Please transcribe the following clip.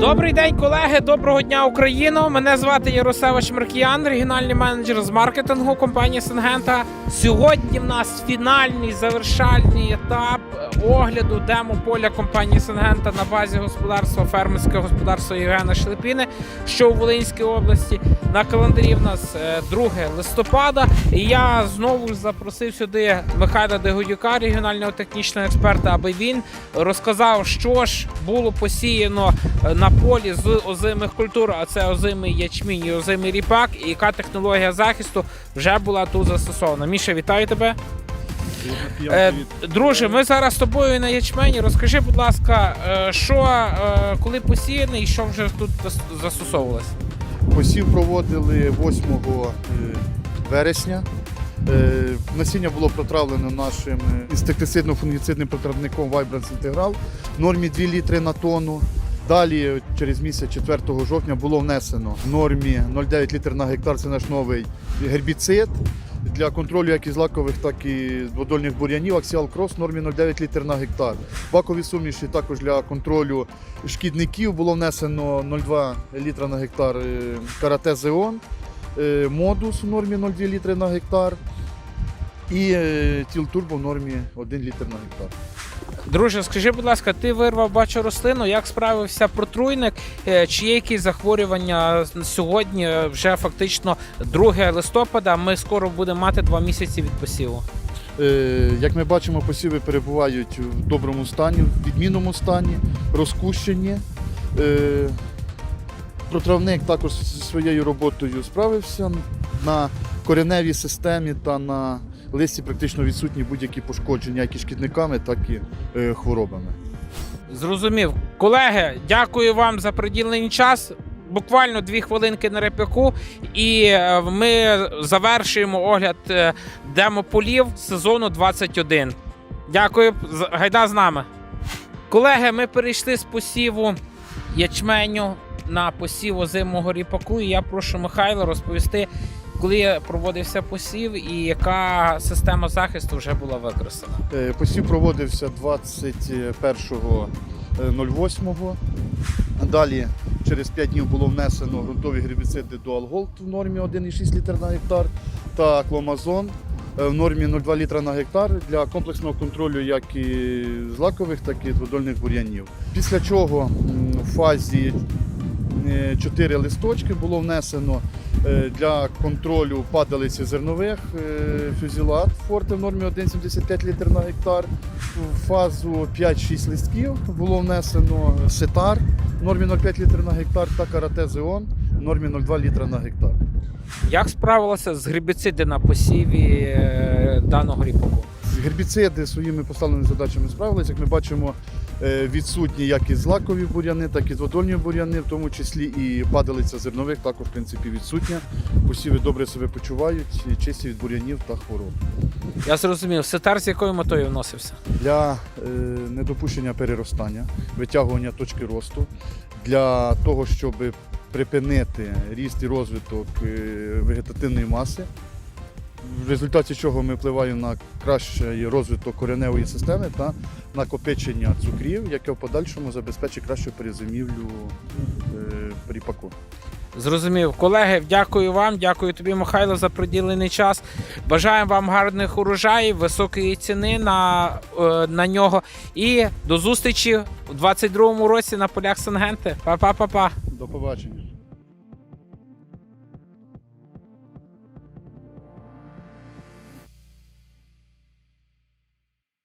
Добрий день, колеги. Доброго дня, Україно. Мене звати Яросевич Маркіян, регіональний менеджер з маркетингу компанії Сенгента. Сьогодні в нас фінальний завершальний етап огляду демо-поля компанії Сенгента на базі господарства фермерського господарства Євгена Шлепіни, що у Волинській області. На календарі в нас е, 2 листопада. І я знову запросив сюди Михайла Дегодюка, регіонального технічного експерта, аби він розказав, що ж було посіяно е, на полі з озимих культур, а це озимий ячмінь і озимий ріпак, і яка технологія захисту вже була тут застосована. Міша, вітаю тебе. Е, друже, ми зараз з тобою на ячмені. Розкажи, будь ласка, е, що е, коли посіяний і що вже тут зас- застосовувалось? Посів проводили 8 е, вересня. Е, Насіння було протравлено нашим е, інсектицидно-фунгіцидним протравником Vibrance Integral в нормі 2 літри на тонну. Далі, через місяць 4 жовтня, було внесено в нормі 0,9 літр на гектар. Це наш новий гербіцид для контролю як із лакових, так і дводольних бур'янів. Axial Cross в нормі 0,9 літр на гектар. Бакові суміші також для контролю шкідників було внесено 0,2 літра на гектар е, карате Зеон, е, модус у нормі 0,2 літри на гектар і е, тіл турбо в нормі 1 літр на гектар. Друже, скажи, будь ласка, ти вирвав бачу рослину, як справився протруйник? Е, Чи є якісь захворювання сьогодні? Вже фактично 2 листопада. Ми скоро будемо мати два місяці від посіву. Е, Як ми бачимо, посіви перебувають в доброму стані, в відмінному стані, розкущені. Е, Протравник також зі своєю роботою справився. На кореневій системі та на листі практично відсутні будь-які пошкодження, як і шкідниками, так і е, хворобами. Зрозумів. Колеги, дякую вам за приділений час. Буквально дві хвилинки на репяку, і е, ми завершуємо огляд е, демополів сезону 21. Дякую, гайда з нами. Колеги, ми перейшли з посіву ячменю на посів озимого ріпаку. І я прошу Михайла розповісти, коли проводився посів і яка система захисту вже була використана. Е, Посів проводився 21.08. Далі через 5 днів було внесено ґрунтові гербіциди Dual Gold в нормі 1,6 літр на гектар та кломазон е, в нормі 0,2 літра на гектар для комплексного контролю як і злакових, так і дводольних бур'янів. Після чого в фазі 4 листочки було внесено е, для контролю падалиці зернових е, фюзілат форте в нормі 1,75 літр на гектар. В фазу 5-6 листків було внесено сетар в нормі 0,5 літр на гектар та карате Зеон в нормі 0,2 літра на гектар. Як справилася з гербіциди на посіві е, даного ріпаку? Гербіциди своїми поставленими задачами справилися. Як ми бачимо, е, відсутні як і злакові бур'яни, так і дводольні бур'яни, в тому числі і падалиця зернових також в принципі відсутня. Посіви добре себе почувають, чисті від бур'янів та хвороб. Я зрозумів, сетар з якою метою вносився? Для е, недопущення переростання, витягування точки росту, для того, щоб припинити ріст і розвиток е, вегетативної маси, в результаті чого ми впливаємо на кращий розвиток кореневої системи та накопичення цукрів, яке в подальшому забезпечить кращу перезимівлю е, ріпаку. Зрозумів. Колеги, дякую вам, дякую тобі, Михайло, за приділений час. Бажаємо вам гарних урожаїв, високої ціни на, е, на нього. І до зустрічі у 22-му році на полях Сенгенти. Па-па-па-па. До побачення.